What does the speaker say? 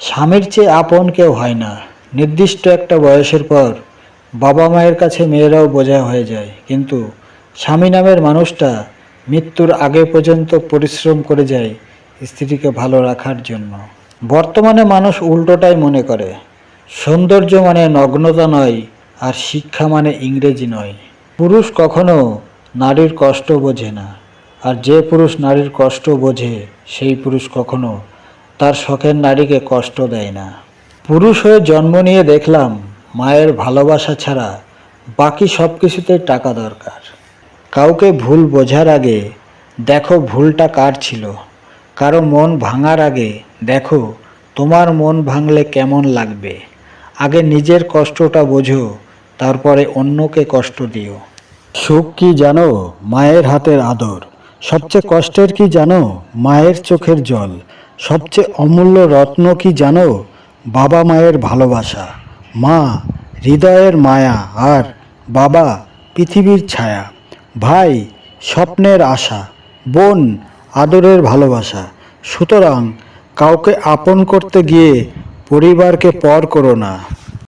স্বামীর চেয়ে আপন কেউ হয় না। নির্দিষ্ট একটা বয়সের পর বাবা মায়ের কাছে মেয়েরাও বোঝা হয়ে যায়। কিন্তু স্বামী নামের মানুষটা মৃত্যুর আগে পর্যন্ত পরিশ্রম করে যায় স্ত্রীকে ভালো রাখার জন্য। বর্তমানে মানুষ উল্টোটাই মনে করে। সৌন্দর্য মানে নগ্নতা নয় আর শিক্ষা মানে ইংরেজি নয়। পুরুষ কখনো নারীর কষ্ট বোঝে না। আর যে পুরুষ নারীর কষ্ট বোঝে, সেই পুরুষ কখনো তার শখের নারীকে কষ্ট দেয় না। পুরুষ হয়ে জন্ম নিয়ে দেখলাম, মায়ের ভালোবাসা ছাড়া বাকি সব কিছুতেই টাকা দরকার। কাউকে ভুল বোঝার আগে দেখো ভুলটা কার ছিল। কারও মন ভাঙার আগে দেখো তোমার মন ভাঙলে কেমন লাগবে। আগে নিজের কষ্টটা বোঝো, তারপরে অন্যকে কষ্ট দিও। সুখ কি জানো? মায়ের হাতের আদর। সবচেয়ে কষ্টের কি জানো? মায়ের চোখের জল। সবচেয়ে অমূল্য রত্ন কি জানো? বাবা মায়ের ভালোবাসা। মা, হৃদয়ের মায়া আর বাবা, পৃথিবীর ছায়া। ভাই, স্বপ্নের আশা। বোন, আদরের ভালোবাসা। সুতরাং কাউকে আপন করতে গিয়ে পরিবারকে পর করো না।